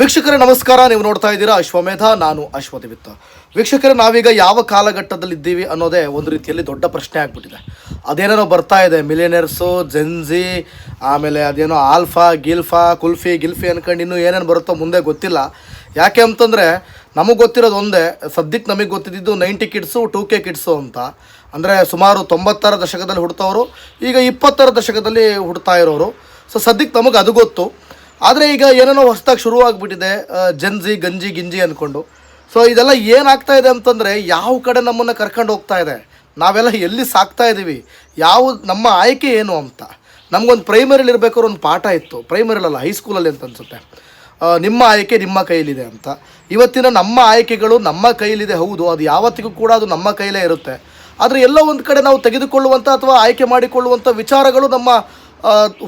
ವೀಕ್ಷಕರೇ, ನಮಸ್ಕಾರ. ನೀವು ನೋಡ್ತಾ ಇದ್ದೀರಾ ಅಶ್ವಮೇಧ, ನಾನು ಅಶ್ವದಿವಿತ್ತ ವೀಕ್ಷಕರೇ, ನಾವೀಗ ಯಾವ ಕಾಲಘಟ್ಟದಲ್ಲಿದ್ದೀವಿ ಅನ್ನೋದೇ ಒಂದು ರೀತಿಯಲ್ಲಿ ದೊಡ್ಡ ಪ್ರಶ್ನೆ ಆಗ್ಬಿಟ್ಟಿದೆ. ಅದೇನೇನೋ ಬರ್ತಾ ಇದೆ, ಮಿಲಿಯನರ್ಸು ಜೆನ್ಜಿ ಆಮೇಲೆ ಅದೇನೋ ಆಲ್ಫಾ, ಗಿಲ್ಫಾ, ಕುಲ್ಫಿ, ಗಿಲ್ಫಿ ಅನ್ಕೊಂಡು ಇನ್ನೂ ಏನೇನು ಬರುತ್ತೋ ಮುಂದೆ ಗೊತ್ತಿಲ್ಲ. ಯಾಕೆ ಅಂತಂದರೆ, ನಮಗೆ ಗೊತ್ತಿರೋದು ಒಂದೇ ಸದ್ಯಕ್ಕೆ ನಮಗೆ ಗೊತ್ತಿದ್ದು ninety kids, two K kids ಅಂತ. ಅಂದರೆ ಸುಮಾರು ತೊಂಬತ್ತರ ದಶಕದಲ್ಲಿ ಹುಡ್ತವರು, ಈಗ ಇಪ್ಪತ್ತರ ದಶಕದಲ್ಲಿ ಹುಡ್ತಾ ಇರೋರು. ಸೊ ಸದ್ಯಕ್ಕೆ ನಮಗೆ ಅದು ಗೊತ್ತು. ಆದರೆ ಈಗ ಏನೇನೋ ಹೊಸದಾಗಿ ಶುರುವಾಗ್ಬಿಟ್ಟಿದೆ ಜನ್ಜಿ ಗಂಜಿ, ಗಿಂಜಿ ಅಂದ್ಕೊಂಡು ಸೊ ಇದೆಲ್ಲ ಏನಾಗ್ತಾ ಇದೆ ಅಂತಂದರೆ ಯಾವ ಕಡೆ ನಮ್ಮನ್ನು ಕರ್ಕೊಂಡು ಹೋಗ್ತಾ ಇದೆ? ನಾವೆಲ್ಲ ಎಲ್ಲಿ ಸಾಕ್ತಾ ಇದ್ದೀವಿ ಯಾವ, ನಮ್ಮ ಆಯ್ಕೆ ಏನು ಅಂತ. ನಮಗೊಂದು ಪ್ರೈಮರಿಲಿ ಇರಬೇಕಾದ್ರೆ ಒಂದು ಪಾಠ ಇತ್ತು. ಪ್ರೈಮರಿಲಲ್ಲ ಹೈಸ್ಕೂಲಲ್ಲಿ ಅಂತ ಅನ್ಸುತ್ತೆ. ನಿಮ್ಮ ಆಯ್ಕೆ ನಿಮ್ಮ ಕೈಲಿದೆ ಅಂತ. ಇವತ್ತಿನ ನಮ್ಮ ಆಯ್ಕೆಗಳು ನಮ್ಮ ಕೈಲಿದೆ, ಹೌದು. ಅದು ಯಾವತ್ತಿಗೂ ಕೂಡ ಅದು ನಮ್ಮ ಕೈಲೇ ಇರುತ್ತೆ. ಆದರೆ ಎಲ್ಲೋ ಒಂದು ಕಡೆ ನಾವು ತೆಗೆದುಕೊಳ್ಳುವಂಥ ಅಥವಾ ಆಯ್ಕೆ ಮಾಡಿಕೊಳ್ಳುವಂಥ ವಿಚಾರಗಳು ನಮ್ಮ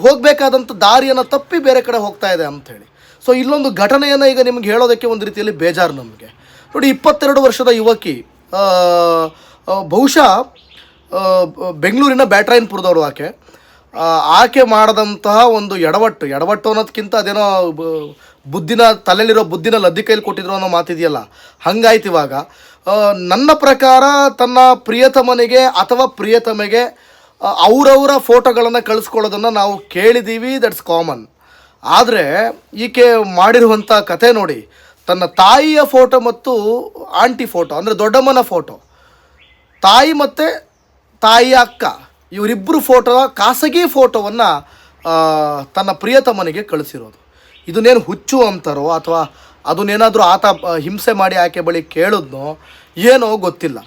ಹೋಗಬೇಕಾದಂಥ ದಾರಿಯನ್ನು ತಪ್ಪಿ ಬೇರೆ ಕಡೆ ಹೋಗ್ತಾ ಇದೆ ಅಂಥೇಳಿ ಸೊ ಇಲ್ಲೊಂದು ಘಟನೆಯನ್ನು ಈಗ ನಿಮ್ಗೆ ಹೇಳೋದಕ್ಕೆ ಒಂದು ರೀತಿಯಲ್ಲಿ ಬೇಜಾರು ನಮಗೆ. ನೋಡಿ, ಇಪ್ಪತ್ತೆರಡು ವರ್ಷದ ಯುವಕಿ ಬಹುಶಃ ಬೆಂಗಳೂರಿನ ಬ್ಯಾಟ್ರಾಯನ್ಪುರದವರು ಆಕೆ. ಆಕೆ ಮಾಡಿದಂತಹ ಒಂದು ಎಡವಟ್ಟು ಎಡವಟ್ಟು ಅನ್ನೋದಕ್ಕಿಂತ ಅದೇನೋ ಬುದ್ಧಿನ, ತಲೆಯಲ್ಲಿರೋ ಬುದ್ಧಿನ ಲದ್ದಿ ಕೈಲಿ ಕೊಟ್ಟಿದ್ರು ಅನ್ನೋ ಮಾತಿದೆಯಲ್ಲ, ಹಂಗಾಯ್ತು ಇವಾಗ. ನನ್ನ ಪ್ರಕಾರ ತನ್ನ ಪ್ರಿಯತಮನಿಗೆ ಅಥವಾ ಪ್ರಿಯತಮೆಗೆ ಅವರವರ ಫೋಟೋಗಳನ್ನು ಕಳಿಸ್ಕೊಳ್ಳೋದನ್ನು ನಾವು ಕೇಳಿದ್ದೀವಿ ದಟ್ಸ್ ಕಾಮನ್ ಆದರೆ ಈಕೆ ಮಾಡಿರುವಂಥ ಕತೆ ನೋಡಿ, ತನ್ನ ತಾಯಿಯ ಫೋಟೋ ಮತ್ತು ಆಂಟಿ ಫೋಟೋ, ಅಂದರೆ ದೊಡ್ಡಮ್ಮನ ಫೋಟೋ, ತಾಯಿ ಮತ್ತು ತಾಯಿಯ ಅಕ್ಕ ಇವರಿಬ್ಬರು ಫೋಟೋ, ಖಾಸಗಿ ಫೋಟೋವನ್ನು ತನ್ನ ಪ್ರಿಯತಮನಿಗೆ ಕಳಿಸಿರೋದು. ಇದನ್ನೇನು ಹುಚ್ಚು ಅಂತಾರೋ ಅಥವಾ ಅದನ್ನೇನಾದರೂ ಆತ ಹಿಂಸೆ ಮಾಡಿ ಆಕೆ ಬಳಿ ಕೇಳಿದ್ನೋ, ಏನೋ ಗೊತ್ತಿಲ್ಲ.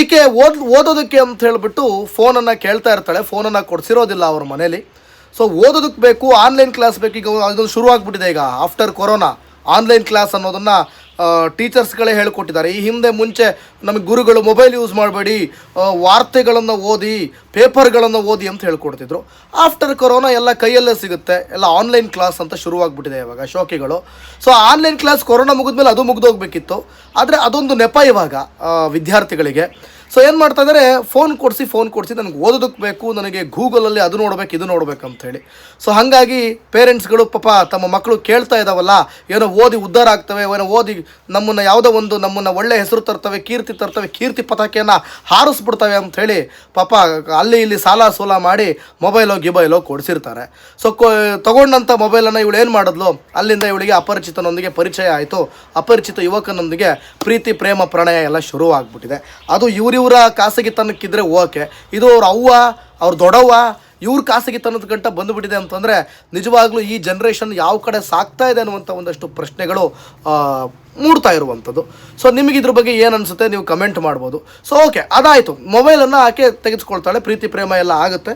ಈಕೆ ಓದ್, ಓದೋದಕ್ಕೆ ಅಂತ ಹೇಳಿಬಿಟ್ಟು ಫೋನನ್ನು ಕೇಳ್ತಾ ಇರ್ತಾಳೆ, ಫೋನನ್ನು ಕೊಡಿಸಿರೋದಿಲ್ಲ ಅವ್ರ ಮನೇಲಿ. ಸೊ ಓದೋದಕ್ಕೆ ಬೇಕು ಆನ್ಲೈನ್ ಕ್ಲಾಸ್ ಬೇಕು, ಈಗ ಅದೊಂದು ಶುರು ಆಗಿಬಿಟ್ಟಿದೆ ಈಗ ಆಫ್ಟರ್ ಕೊರೋನಾ ಆನ್ಲೈನ್ ಕ್ಲಾಸ್ ಅನ್ನೋದನ್ನು ಟೀಚರ್ಸ್ಗಳೇ ಹೇಳಿಕೊಟ್ಟಿದ್ದಾರೆ. ಈ ಹಿಂದೆ ಮುಂಚೆ ನಮಗೆ ಗುರುಗಳು ಮೊಬೈಲ್ ಯೂಸ್ ಮಾಡಬೇಡಿ ವಾರ್ತೆಗಳನ್ನು ಓದಿ, ಪೇಪರ್ಗಳನ್ನು ಓದಿ ಅಂತ ಹೇಳ್ಕೊಡ್ತಿದ್ರು. ಆಫ್ಟರ್ ಕೊರೋನಾ ಎಲ್ಲ ಕೈಯಲ್ಲೇ ಸಿಗುತ್ತೆ. ಎಲ್ಲ ಆನ್ಲೈನ್ ಕ್ಲಾಸ್ ಅಂತ ಶುರುವಾಗ್ಬಿಟ್ಟಿದೆ ಇವಾಗ ಶೋಕಿಗಳು. ಸೊ ಆನ್ಲೈನ್ ಕ್ಲಾಸ್ ಕೊರೋನಾ ಮುಗಿದ್ಮೇಲೆ ಅದು ಮುಗಿದೋಗ್ಬೇಕಿತ್ತು. ಆದರೆ ಅದೊಂದು ನೆಪ ಇವಾಗ ವಿದ್ಯಾರ್ಥಿಗಳಿಗೆ. ಸೊ ಏನು ಮಾಡ್ತಾ ಇದ್ದಾರೆ ಫೋನ್ ಕೊಡಿಸಿ ಫೋನ್ ಕೊಡಿಸಿ, ನನಗೆ ಓದೋದಕ್ಕೆ ಬೇಕು, ನನಗೆ ಗೂಗಲಲ್ಲಿ ಅದು ನೋಡ್ಬೇಕು, ಇದು ನೋಡ್ಬೇಕು ಅಂತ ಹೇಳಿ. ಸೊ ಹಾಗಾಗಿ ಪೇರೆಂಟ್ಸ್ಗಳು ಪಾಪ ತಮ್ಮ ಮಕ್ಕಳು ಕೇಳ್ತಾ ಇದ್ದಾವಲ್ಲ ಏನೋ ಓದಿ ಉದ್ಧಾರ ಆಗ್ತವೆ, ಏನೋ ಓದಿ ನಮ್ಮನ್ನು ಯಾವುದೋ ಒಂದು ನಮ್ಮನ್ನು ಒಳ್ಳೆ ಹೆಸರು ತರ್ತವೆ, ಕೀರ್ತಿ ತರ್ತವೆ, ಕೀರ್ತಿ ಪತಾಕೆಯನ್ನು ಹಾರಿಸ್ಬಿಡ್ತವೆ ಅಂಥೇಳಿ ಪಾಪ ಅಲ್ಲಿ ಇಲ್ಲಿ ಸಾಲ ಸೋಲ ಮಾಡಿ ಮೊಬೈಲೋ ಗಿಬೈಲೋ ಕೊಡಿಸಿರ್ತಾರೆ. ಸೊ ಕೊ ತಗೊಂಡಂಥ ಮೊಬೈಲನ್ನು ಇವಳು ಏನು ಮಾಡಿದ್ಲು? ಅಲ್ಲಿಂದ ಇವಳಿಗೆ ಅಪರಿಚಿತನೊಂದಿಗೆ ಪರಿಚಯ ಆಯಿತು. ಅಪರಿಚಿತ ಯುವಕನೊಂದಿಗೆ ಪ್ರೀತಿ, ಪ್ರೇಮ, ಪ್ರಣಯ ಎಲ್ಲ ಶುರುವಾಗ್ಬಿಟ್ಟಿದೆ. ಅದು ಇವರಿವರ ಖಾಸಗಿತನಕ್ಕಿದ್ರೆ ಓಕೆ. ಇದು ಅವ್ರ ಅವ್ವ, ಅವ್ರ ದೊಡ್ಡವ್ವ ಇವ್ರ ಖಾಸಗಿತನದ ಬಂದುಬಿಟ್ಟಿದೆ ಅಂತಂದರೆ ನಿಜವಾಗ್ಲೂ ಈ ಜನ್ರೇಷನ್ ಯಾವ ಕಡೆ ಸಾಕ್ತಾ ಇದೆ ಅನ್ನುವಂಥ ಒಂದಷ್ಟು ಪ್ರಶ್ನೆಗಳು ಮೂಡ್ತಾ ಇರುವಂಥದ್ದು. ಸೊ ನಿಮಗೆ ಇದ್ರ ಬಗ್ಗೆ ಏನು ಅನಿಸುತ್ತೆ ನೀವು ಕಮೆಂಟ್ ಮಾಡ್ಬೋದು. ಸೊ ಓಕೆ ಅದಾಯಿತು. ಮೊಬೈಲನ್ನು ಆಕೆ ತೆಗೆದುಕೊಳ್ತಾಳೆ, ಪ್ರೀತಿ, ಪ್ರೇಮ ಎಲ್ಲ ಆಗುತ್ತೆ.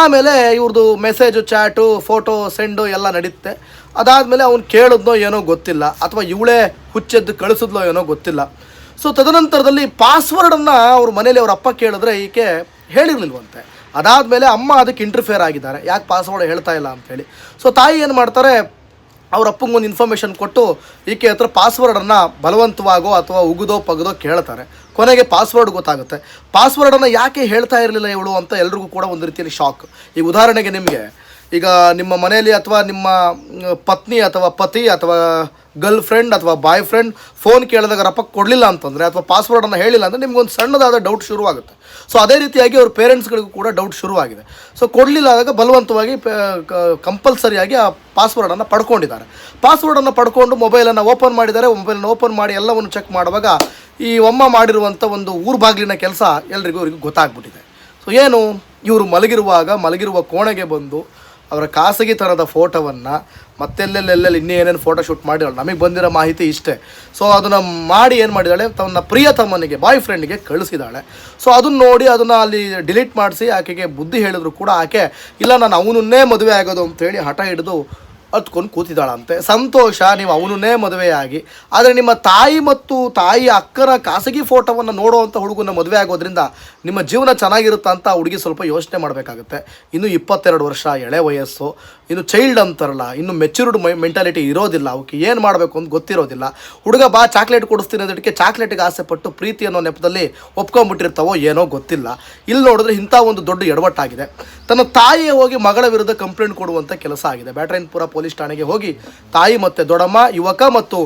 ಆಮೇಲೆ ಇವ್ರದ್ದು ಮೆಸೇಜು ಚಾಟು ಫೋಟೋ ಸೆಂಡು ಎಲ್ಲ ನಡೀತೆ. ಅದಾದಮೇಲೆ ಅವ್ನು ಕೇಳಿದ್ನೋ ಏನೋ ಗೊತ್ತಿಲ್ಲ, ಅಥವಾ ಇವಳೇ ಹುಚ್ಚೆದ್ದು ಕಳಿಸಿದ್ಲೋ ಏನೋ ಗೊತ್ತಿಲ್ಲ. ಸೊ ತದನಂತರದಲ್ಲಿ ಪಾಸ್ವರ್ಡನ್ನು ಅವ್ರ ಮನೇಲಿ ಅವ್ರ ಅಪ್ಪ ಕೇಳಿದ್ರೆ ಈಕೆ ಹೇಳಿರ್ಲಿಲ್ವಂತೆ. ಅದಾದಮೇಲೆ ಅಮ್ಮ ಅದಕ್ಕೆ ಇಂಟರ್ಫಿಯರ್ ಆಗಿದ್ದಾರೆ. ಯಾಕೆ ಪಾಸ್ವರ್ಡ್ ಹೇಳ್ತಾ ಇಲ್ಲ ಅಂತೇಳಿ ಸೊ ತಾಯಿ ಏನು ಮಾಡ್ತಾರೆ, ಅವ್ರ ಅಪ್ಪಂಗೆ ಒಂದು ಇನ್ಫಾರ್ಮೇಷನ್ ಕೊಟ್ಟು ಈಕೆ ಹತ್ರ ಪಾಸ್ವರ್ಡನ್ನು ಬಲವಂತವಾಗೋ ಅಥವಾ ಉಗಿದೋ ಪಗದೋ ಕೇಳ್ತಾರೆ. ಕೊನೆಗೆ ಪಾಸ್ವರ್ಡ್ ಗೊತ್ತಾಗುತ್ತೆ. ಪಾಸ್ವರ್ಡನ್ನು ಯಾಕೆ ಹೇಳ್ತಾ ಇರಲಿಲ್ಲ ಇವಳು ಅಂತ ಎಲ್ರಿಗೂ ಕೂಡ ಒಂದು ರೀತಿಯಲ್ಲಿ ಶಾಕ್ ಈಗ ಉದಾಹರಣೆಗೆ ನಿಮಗೆ, ಈಗ ನಿಮ್ಮ ಮನೆಯಲ್ಲಿ ಅಥವಾ ನಿಮ್ಮ ಪತ್ನಿ ಅಥವಾ ಪತಿ ಅಥವಾ ಗರ್ಲ್ ಫ್ರೆಂಡ್ ಅಥವಾ ಬಾಯ್ ಫ್ರೆಂಡ್ ಫೋನ್ ಕೇಳಿದಾಗ ರಪ್ಪ ಕೊಡಲಿಲ್ಲ ಅಂತಂದರೆ ಅಥವಾ ಪಾಸ್ವರ್ಡನ್ನು ಹೇಳಿಲ್ಲ ಅಂದರೆ ನಿಮ್ಗೊಂದು ಸಣ್ಣದಾದ ಡೌಟ್ ಶುರುವಾಗುತ್ತೆ. ಸೊ ಅದೇ ರೀತಿಯಾಗಿ ಅವ್ರ ಪೇರೆಂಟ್ಸ್ಗಳಿಗೂ ಕೂಡ ಡೌಟ್ ಶುರುವಾಗಿದೆ. ಸೊ ಕೊಡಲಿಲ್ಲ ಆದಾಗ ಬಲವಂತವಾಗಿ ಕಂಪಲ್ಸರಿಯಾಗಿ ಆ ಪಾಸ್ವರ್ಡನ್ನು ಪಡ್ಕೊಂಡಿದ್ದಾರೆ. ಪಾಸ್ವರ್ಡನ್ನು ಪಡ್ಕೊಂಡು ಮೊಬೈಲನ್ನು ಓಪನ್ ಮಾಡಿದ್ದಾರೆ. ಮೊಬೈಲನ್ನು ಓಪನ್ ಮಾಡಿ ಎಲ್ಲವನ್ನು ಚೆಕ್ ಮಾಡುವಾಗ ಈ ಒಮ್ಮ ಮಾಡಿರುವಂಥ ಒಂದು ಊರು ಬಾಗಿಲಿನ ಕೆಲಸ ಎಲ್ರಿಗೂ ಅವ್ರಿಗೆ ಗೊತ್ತಾಗ್ಬಿಟ್ಟಿದೆ. ಸೊ ಏನು ಇವರು ಮಲಗಿರುವಾಗ ಮಲಗಿರುವ ಕೋಣೆಗೆ ಬಂದು ಅವರ ಖಾಸಗಿತನದ ಫೋಟೋವನ್ನು ಮತ್ತೆಲ್ಲೆಲ್ಲೆಲ್ಲೆಲ್ಲಿ ಇನ್ನೂ ಏನೇನು ಫೋಟೋ ಶೂಟ್ ಮಾಡಿರಲ್ಲ, ನಮಗೆ ಬಂದಿರೋ ಮಾಹಿತಿ ಇಷ್ಟೇ. ಸೊ ಅದನ್ನು ಮಾಡಿ ಏನು ಮಾಡಿದ್ದಾಳೆ? ತನ್ನ ಪ್ರಿಯತಮ್ಮನಿಗೆ ಬಾಯ್ ಫ್ರೆಂಡಿಗೆ ಕಳಿಸಿದಾಳೆ ಸೊ ಅದನ್ನು ನೋಡಿ ಅದನ್ನು ಅಲ್ಲಿ ಡಿಲೀಟ್ ಮಾಡಿಸಿ ಆಕೆಗೆ ಬುದ್ಧಿ ಹೇಳಿದ್ರು ಕೂಡ ಆಕೆ, ಇಲ್ಲ, ನಾನು ಅವನನ್ನೇ ಮದುವೆ ಆಗೋದು ಅಂತೇಳಿ ಹಠ ಹಿಡಿದು ಹತ್ಕೊಂಡು ಕೂತಿದ್ದಾಳಂತೆ. ಸಂತೋಷ, ನೀವು ಅವನನ್ನೇ ಮದುವೆಯಾಗಿ. ಆದರೆ ನಿಮ್ಮ ತಾಯಿ ಮತ್ತು ತಾಯಿ ಅಕ್ಕನ ಖಾಸಗಿ ಫೋಟೋವನ್ನು ನೋಡುವಂಥ ಹುಡುಗನ ಮದುವೆ ಆಗೋದ್ರಿಂದ ನಿಮ್ಮ ಜೀವನ ಚೆನ್ನಾಗಿರುತ್ತಾ ಅಂತ ಹುಡುಗಿ ಸ್ವಲ್ಪ ಯೋಚನೆ ಮಾಡಬೇಕಾಗುತ್ತೆ. ಇನ್ನು ಇಪ್ಪತ್ತೆರಡು ವರ್ಷ, ಎಳೆ ವಯಸ್ಸು, ಇನ್ನು ಚೈಲ್ಡ್ ಅಂತಾರಲ್ಲ, ಇನ್ನು ಮೆಚೂರ್ಡ್ ಮೈ ಮೆಂಟಾಲಿಟಿ ಇರೋದಿಲ್ಲ. ಅವಕ್ಕೆ ಏನು ಮಾಡಬೇಕು ಅಂತ ಗೊತ್ತಿರೋದಿಲ್ಲ. ಹುಡುಗ ಬಾ ಚಾಕ್ಲೇಟ್ ಕೊಡಿಸ್ತೀನಿ ಅದಕ್ಕೆ ಚಾಕ್ಲೇಟಿಗೆ ಆಸೆ ಪಟ್ಟು ಪ್ರೀತಿ ಅನ್ನೋ ನೆಪದಲ್ಲಿ ಒಪ್ಕೊಂಡ್ಬಿಟ್ಟಿರ್ತಾವೋ ಏನೋ ಗೊತ್ತಿಲ್ಲ. ಇಲ್ಲಿ ನೋಡಿದ್ರೆ ಇಂಥ ಒಂದು ದೊಡ್ಡ ಎಡವಟ್ಟಾಗಿದೆ. ತನ್ನ ತಾಯಿಯ ಹೋಗಿ ಮಗಳ ವಿರುದ್ಧ ಕಂಪ್ಲೇಂಟ್ ಕೊಡುವಂಥ ಕೆಲಸ ಆಗಿದೆ. ಬ್ಯಾಟ್ರೈನ್ಪುರ ಪೊಲೀಸ್ ಠಾಣೆಗೆ ಹೋಗಿ ತಾಯಿ ಮತ್ತು ದೊಡ್ಡಮ್ಮ, ಯುವಕ ಮತ್ತು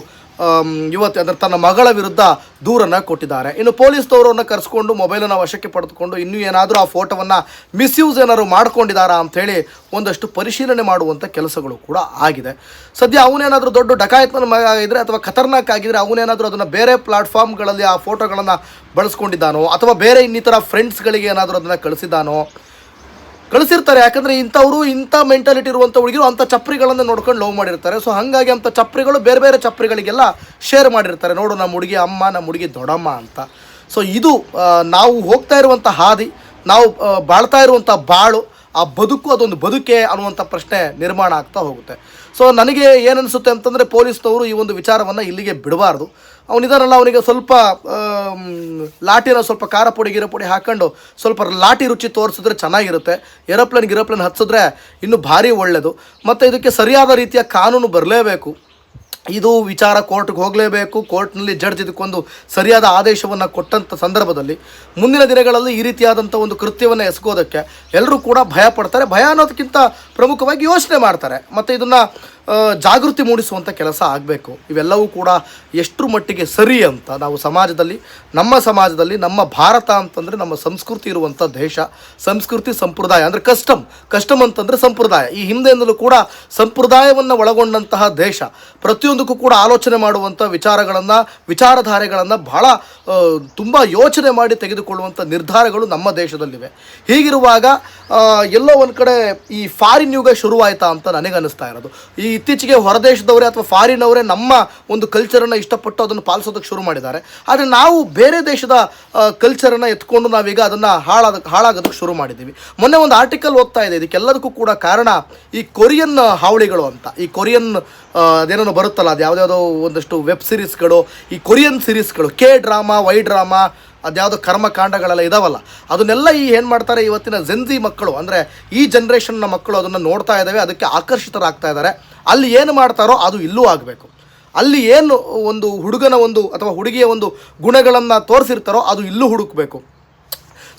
ಯುವತಿ ಅಂದರೆ ತನ್ನ ಮಗಳ ವಿರುದ್ಧ ದೂರನ್ನು ಕೊಟ್ಟಿದ್ದಾರೆ. ಇನ್ನು ಪೊಲೀಸ್ನವರನ್ನು ಕರೆಸ್ಕೊಂಡು ಮೊಬೈಲನ್ನು ವಶಕ್ಕೆ ಪಡೆದುಕೊಂಡು ಇನ್ನೂ ಏನಾದರೂ ಆ ಫೋಟೋವನ್ನು ಮಿಸ್ಯೂಸ್ ಏನಾದ್ರು ಮಾಡ್ಕೊಂಡಿದ್ದಾರಾ ಅಂಥೇಳಿ ಒಂದಷ್ಟು ಪರಿಶೀಲನೆ ಮಾಡುವಂಥ ಕೆಲಸಗಳು ಕೂಡ ಆಗಿದೆ. ಸದ್ಯ ಅವನೇನಾದರೂ ದೊಡ್ಡ ಡಕಾಯತ್ನ ಆಗಿದ್ರೆ ಅಥವಾ ಖತರ್ನಾಕ್ ಆಗಿದ್ರೆ ಅವನೇನಾದರೂ ಅದನ್ನು ಬೇರೆ ಪ್ಲಾಟ್ಫಾರ್ಮ್ಗಳಲ್ಲಿ ಆ ಫೋಟೋಗಳನ್ನು ಬಳಸ್ಕೊಂಡಿದ್ದಾನೋ ಅಥವಾ ಬೇರೆ ಇನ್ನಿತರ ಫ್ರೆಂಡ್ಸ್ಗಳಿಗೆ ಏನಾದರೂ ಅದನ್ನು ಕಳಿಸಿದ್ದಾನೋ ಕಳಿಸಿರ್ತಾರೆ. ಯಾಕಂದರೆ ಇಂಥವರು ಇಂಥ ಮೆಂಟಾಲಿಟಿ ಇರುವಂಥ ಹುಡುಗಿರು ಅಂಥ ಚಪ್ರಿಗಳನ್ನು ನೋಡ್ಕೊಂಡು ಲವ್ ಮಾಡಿರ್ತಾರೆ. ಸೊ ಹಾಗಾಗಿ ಅಂಥ ಚಪ್ರಿಗಳು ಬೇರೆ ಬೇರೆ ಚಪ್ರಿಗಳಿಗೆಲ್ಲ ಶೇರ್ ಮಾಡಿರ್ತಾರೆ. ನೋಡು, ನಮ್ಮ ಹುಡುಗಿ ಅಮ್ಮ, ನಮ್ಮ ಹುಡುಗಿ ದೊಡ್ಡಮ್ಮ ಅಂತ. ಸೊ ಇದು ನಾವು ಹೋಗ್ತಾ ಇರುವಂಥ ಹಾದಿ, ನಾವು ಬಾಳ್ತಾ ಇರುವಂಥ ಬಾಳು ಆ ಬದುಕು ಅದೊಂದು ಬದುಕೆ ಅನ್ನುವಂಥ ಪ್ರಶ್ನೆ ನಿರ್ಮಾಣ ಆಗ್ತಾ ಹೋಗುತ್ತೆ. ಸೊ ನನಗೆ ಏನನ್ಸುತ್ತೆ ಅಂತಂದರೆ ಪೊಲೀಸ್ನವರು ಈ ಒಂದು ವಿಚಾರವನ್ನು ಇಲ್ಲಿಗೆ ಬಿಡಬಾರ್ದು. ಅವನಿದಾನಲ್ಲ ಅವನಿಗೆ ಸ್ವಲ್ಪ ಲಾಟಿನ ಸ್ವಲ್ಪ ಖಾರ ಪುಡಿ, ಗಿರ ಪುಡಿ ಹಾಕ್ಕೊಂಡು ಸ್ವಲ್ಪ ಲಾಟಿ ರುಚಿ ತೋರಿಸಿದ್ರೆ ಚೆನ್ನಾಗಿರುತ್ತೆ. ಏರೋಪ್ಲೇನ್, ಗಿರೋಪ್ಲೇನ್ ಹಚ್ಚಿದ್ರೆ ಇನ್ನೂ ಭಾರಿ ಒಳ್ಳೆಯದು ಮತ್ತು ಇದಕ್ಕೆ ಸರಿಯಾದ ರೀತಿಯ ಕಾನೂನು ಬರಲೇಬೇಕು. ಇದು ವಿಚಾರ ಕೋರ್ಟ್ಗೆ ಹೋಗಲೇಬೇಕು. ಕೋರ್ಟ್ನಲ್ಲಿ ಜಡ್ಜ್ ಇದಕ್ಕೊಂದು ಸರಿಯಾದ ಆದೇಶವನ್ನು ಕೊಟ್ಟಂಥ ಸಂದರ್ಭದಲ್ಲಿ ಮುಂದಿನ ದಿನಗಳಲ್ಲಿ ಈ ರೀತಿಯಾದಂಥ ಒಂದು ಕೃತ್ಯವನ್ನು ಎಸಗೋದಕ್ಕೆ ಎಲ್ಲರೂ ಕೂಡ ಭಯ ಪಡ್ತಾರೆ ಭಯ ಅನ್ನೋದಕ್ಕಿಂತ ಪ್ರಮುಖವಾಗಿ ಯೋಚನೆ ಮಾಡ್ತಾರೆ. ಮತ್ತು ಇದನ್ನು ಜಾಗೃತಿ ಮೂಡಿಸುವಂಥ ಕೆಲಸ ಆಗಬೇಕು. ಇವೆಲ್ಲವೂ ಕೂಡ ಎಷ್ಟರ ಮಟ್ಟಿಗೆ ಸರಿ ಅಂತ ನಾವು ಸಮಾಜದಲ್ಲಿ, ನಮ್ಮ ಸಮಾಜದಲ್ಲಿ, ನಮ್ಮ ಭಾರತ ಅಂತಂದರೆ ನಮ್ಮ ಸಂಸ್ಕೃತಿ ಇರುವಂಥ ದೇಶ. ಸಂಸ್ಕೃತಿ ಸಂಪ್ರದಾಯ ಅಂದರೆ ಕಸ್ಟಮ್ ಕಸ್ಟಮ್ ಅಂತಂದರೆ ಸಂಪ್ರದಾಯ. ಈ ಹಿಂದೆಯಿಂದಲೂ ಕೂಡ ಸಂಪ್ರದಾಯವನ್ನು ಒಳಗೊಂಡಂತಹ ದೇಶ. ಪ್ರತಿಯೊಂದಕ್ಕೂ ಕೂಡ ಆಲೋಚನೆ ಮಾಡುವಂಥ ವಿಚಾರಗಳನ್ನು, ವಿಚಾರಧಾರೆಗಳನ್ನು ಬಹಳ ತುಂಬ ಯೋಚನೆ ಮಾಡಿ ತೆಗೆದುಕೊಳ್ಳುವಂಥ ನಿರ್ಧಾರಗಳು ನಮ್ಮ ದೇಶದಲ್ಲಿವೆ. ಹೀಗಿರುವಾಗ ಎಲ್ಲೋ ಒಂದು ಕಡೆ ಈ ಫಾರಿನ್ ಯುಗ ಶುರುವಾಯಿತಾ ಅಂತ ನನಗೆ ಅನ್ನಿಸ್ತಾ ಇರೋದು. ಈ ಇತ್ತೀಚೆಗೆ ಹೊರದೇಶದವರೇ ಅಥವಾ ಫಾರಿನ್ ಅವರೇ ನಮ್ಮ ಒಂದು ಕಲ್ಚರನ್ನು ಇಷ್ಟಪಟ್ಟು ಅದನ್ನು ಪಾಲಿಸೋದಕ್ಕೆ ಶುರು ಮಾಡಿದ್ದಾರೆ. ಆದರೆ ನಾವು ಬೇರೆ ದೇಶದ ಕಲ್ಚರನ್ನು ಎತ್ಕೊಂಡು ನಾವೀಗ ಅದನ್ನು ಹಾಳಾದ, ಹಾಳಾಗೋದಕ್ಕೆ ಶುರು ಮಾಡಿದ್ದೀವಿ. ಮೊನ್ನೆ ಒಂದು ಆರ್ಟಿಕಲ್ ಓದ್ತಾ ಇದೆ. ಇದಕ್ಕೆಲ್ಲದಕ್ಕೂ ಕೂಡ ಕಾರಣ ಈ ಕೊರಿಯನ್ ಹಾವಳಿಗಳು ಅಂತ. ಈ ಕೊರಿಯನ್ ಅದೇನೋ ಬರುತ್ತಲ್ಲ, ಅದು ಯಾವುದ್ಯಾವುದೋ ಒಂದಷ್ಟು ವೆಬ್ ಸಿರೀಸ್ಗಳು ಈ ಕೊರಿಯನ್ ಸಿರೀಸ್ಗಳು ಕೆ ಡ್ರಾಮಾ ವೈ ಡ್ರಾಮಾ ಅದ್ಯಾವುದೋ ಕರ್ಮಕಾಂಡಗಳೆಲ್ಲ ಇದಾವಲ್ಲ, ಅದನ್ನೆಲ್ಲ ಈ ಏನು ಮಾಡ್ತಾರೆ ಇವತ್ತಿನ ಜೆನ್ಜಿ ಮಕ್ಕಳು, ಅಂದರೆ ಈ ಜನ್ರೇಷನ್ನ ಮಕ್ಕಳು ಅದನ್ನು ನೋಡ್ತಾ ಇದ್ದಾವೆ ಅದಕ್ಕೆ ಆಕರ್ಷಿತರಾಗ್ತಾ ಇದ್ದಾರೆ ಅಲ್ಲಿ ಏನು ಮಾಡ್ತಾರೋ ಅದು ಇಲ್ಲೂ ಆಗಬೇಕು. ಅಲ್ಲಿ ಏನು ಒಂದು ಹುಡುಗನ ಒಂದು ಅಥವಾ ಹುಡುಗಿಯ ಒಂದು ಗುಣಗಳನ್ನು ತೋರಿಸಿರ್ತಾರೋ ಅದು ಇಲ್ಲೂ ಹುಡುಕಬೇಕು.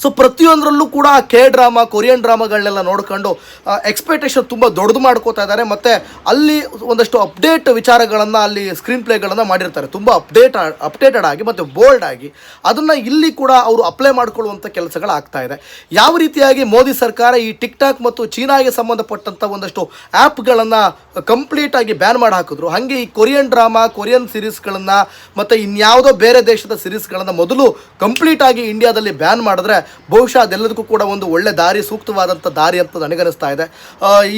ಸೊ ಪ್ರತಿಯೊಂದರಲ್ಲೂ ಕೂಡ ಕೆ ಡ್ರಾಮಾ ಕೊರಿಯನ್ ಡ್ರಾಮಾಗಳನ್ನೆಲ್ಲ ನೋಡ್ಕೊಂಡು ಎಕ್ಸ್ಪೆಕ್ಟೇಷನ್ ತುಂಬ ದೊಡ್ಡದು ಮಾಡ್ಕೋತಾ ಇದ್ದಾರೆ. ಮತ್ತು ಅಲ್ಲಿ ಒಂದಷ್ಟು ಅಪ್ಡೇಟ್ ವಿಚಾರಗಳನ್ನು ಅಲ್ಲಿ ಸ್ಕ್ರೀನ್ ಪ್ಲೇಗಳನ್ನು ಮಾಡಿರ್ತಾರೆ. ತುಂಬ ಅಪ್ಡೇಟ್ ಅಪ್ಡೇಟೆಡ್ ಆಗಿ ಮತ್ತು ಬೋಲ್ಡ್ ಆಗಿ. ಅದನ್ನು ಇಲ್ಲಿ ಕೂಡ ಅವರು ಅಪ್ಲೈ ಮಾಡ್ಕೊಳ್ಳುವಂಥ ಕೆಲಸಗಳಾಗ್ತಾ ಇದೆ. ಯಾವ ರೀತಿಯಾಗಿ ಮೋದಿ ಸರ್ಕಾರ ಈ ಟಿಕ್ ಟಾಕ್ ಮತ್ತು ಚೀನಾಗೆ ಸಂಬಂಧಪಟ್ಟಂಥ ಒಂದಷ್ಟು ಆ್ಯಪ್ಗಳನ್ನು ಕಂಪ್ಲೀಟಾಗಿ ಬ್ಯಾನ್ ಮಾಡಿ ಹಾಕಿದ್ರು ಹಾಗೆ ಈ ಕೊರಿಯನ್ ಡ್ರಾಮಾ ಕೊರಿಯನ್ ಸಿರೀಸ್ಗಳನ್ನು ಮತ್ತು ಇನ್ಯಾವುದೋ ಬೇರೆ ದೇಶದ ಸಿರೀಸ್ಗಳನ್ನು ಮೊದಲು ಕಂಪ್ಲೀಟಾಗಿ ಇಂಡಿಯಾದಲ್ಲಿ ಬ್ಯಾನ್ ಮಾಡಿದ್ರೆ ಬಹುಶಃ ಅದೆಲ್ಲದಕ್ಕೂ ಕೂಡ ಒಂದು ಒಳ್ಳೆ ದಾರಿ ಸೂಕ್ತವಾದಂಥ ದಾರಿ ಅಂತ ನನಗನ್ನಿಸ್ತಾ ಇದೆ.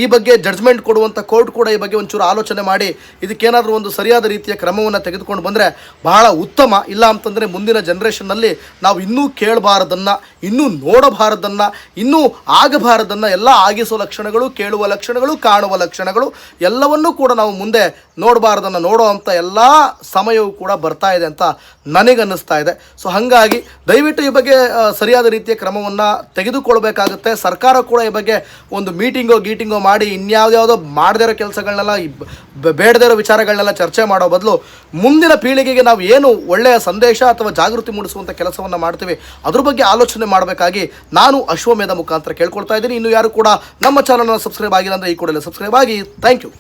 ಈ ಬಗ್ಗೆ ಜಡ್ಜ್ಮೆಂಟ್ ಕೊಡುವಂಥ ಕೋರ್ಟ್ ಕೂಡ ಈ ಬಗ್ಗೆ ಒಂಚೂರು ಆಲೋಚನೆ ಮಾಡಿ ಇದಕ್ಕೇನಾದರೂ ಒಂದು ಸರಿಯಾದ ರೀತಿಯ ಕ್ರಮವನ್ನು ತೆಗೆದುಕೊಂಡು ಬಂದರೆ ಬಹಳ ಉತ್ತಮ. ಇಲ್ಲ ಅಂತಂದರೆ ಮುಂದಿನ ಜನ್ರೇಷನ್ನಲ್ಲಿ ನಾವು ಇನ್ನೂ ಕೇಳಬಾರದನ್ನು, ಇನ್ನೂ ನೋಡಬಾರದನ್ನು, ಇನ್ನೂ ಆಗಬಾರದನ್ನು ಎಲ್ಲ ಆಗಿಸೋ ಲಕ್ಷಣಗಳು, ಕೇಳುವ ಲಕ್ಷಣಗಳು, ಕಾಣುವ ಲಕ್ಷಣಗಳು ಎಲ್ಲವನ್ನೂ ಕೂಡ ನಾವು ಮುಂದೆ ನೋಡಬಾರ್ದನ್ನು ನೋಡೋ ಅಂಥ ಎಲ್ಲ ಸಮಯವೂ ಕೂಡ ಬರ್ತಾ ಇದೆ ಅಂತ ನನಗನ್ನಿಸ್ತಾ ಇದೆ. ಸೊ ಹಾಗಾಗಿ ದಯವಿಟ್ಟು ಈ ಬಗ್ಗೆ ಸರಿಯಾದ ರೀತಿಯ ಕ್ರಮವನ್ನು ತೆಗೆದುಕೊಳ್ಬೇಕಾಗುತ್ತೆ. ಸರ್ಕಾರ ಕೂಡ ಈ ಬಗ್ಗೆ ಒಂದು ಮೀಟಿಂಗೋ ಗೀಟಿಂಗೋ ಮಾಡಿ ಇನ್ಯಾವುದ್ಯಾವುದೋ ಮಾಡದೇ ಇರೋ ಕೆಲಸಗಳನ್ನೆಲ್ಲ ಬೇಡದೇ ಇರೋ ವಿಚಾರಗಳನ್ನೆಲ್ಲ ಚರ್ಚೆ ಮಾಡೋ ಬದಲು ಮುಂದಿನ ಪೀಳಿಗೆಗೆ ನಾವು ಏನು ಒಳ್ಳೆಯ ಸಂದೇಶ ಅಥವಾ ಜಾಗೃತಿ ಮೂಡಿಸುವಂಥ ಕೆಲಸವನ್ನು ಮಾಡ್ತೀವಿ, ಅದ್ರ ಬಗ್ಗೆ ಆಲೋಚನೆ ಮಾಡಬೇಕಾಗಿ ನಾನು ಅಶ್ವಮೇಧ ಮುಖಾಂತರ ಕೇಳ್ಕೊಳ್ತಾ ಇದ್ದೀನಿ. ಇನ್ನು ಯಾರು ಕೂಡ ನಮ್ಮ ಚಾನಲ್ನ ಸಬ್ಸ್ಕ್ರೈಬ್ ಆಗಿಲ್ಲ ಅಂದರೆ ಈ ಕೂಡಲೇ ಸಬ್ಸ್ಕ್ರೈಬ್ ಆಗಿ. Thank you